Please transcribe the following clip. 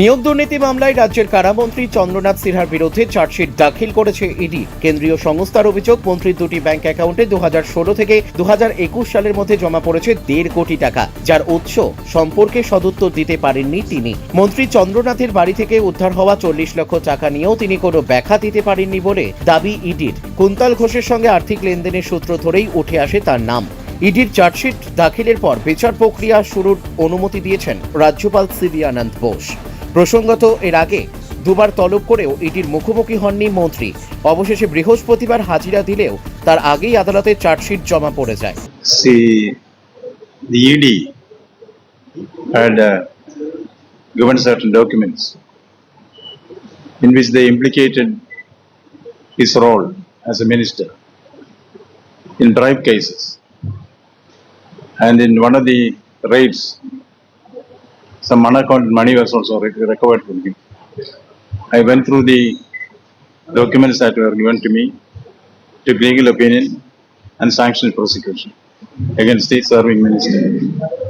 নিয়োগ দুর্নীতি মামলায় রাজ্যের কারামন্ত্রী চন্দ্রনাথ সিনহার বিরুদ্ধে চার্জশিট দাখিল করেছে ইডি। কেন্দ্রীয় সংস্থার অভিযোগ, মন্ত্রীর দুটি ব্যাংক অ্যাকাউন্টে দু হাজার ষোলো থেকে দু হাজার একুশ সালের মধ্যে জমা পড়েছে দেড় কোটি টাকা, যার উৎস সম্পর্কে সদুত্তর দিতে পারেননি তিনি। মন্ত্রী চন্দ্রনাথের বাড়ি থেকে উদ্ধার হওয়া চল্লিশ লক্ষ টাকা নিয়েও তিনি কোনো ব্যাখ্যা দিতে পারেননি বলে দাবি ইডির। কুন্তাল ঘোষের সঙ্গে আর্থিক লেনদেনের সূত্র ধরেই উঠে আসে তার নাম। ইডির চার্জশিট দাখিলের পর বিচার প্রক্রিয়া শুরুর অনুমতি দিয়েছেন রাজ্যপাল সিবি আনন্দ বোস। প্রসঙ্গত, এর আগে দুবার তলব করেও এটির মুখোমুখি হননি মন্ত্রী। অবশেষে বৃহস্পতিবার হাজিরা দিলেও তার আগেই আদালতে চার্জশিট জমা পড়ে যায়। C ED had given documents in which implicated his role as a minister in drive cases and one of the raids some money was also re- recovered from him. I went through the documents that were given to me, took legal opinion, and sanctioned prosecution against the serving minister.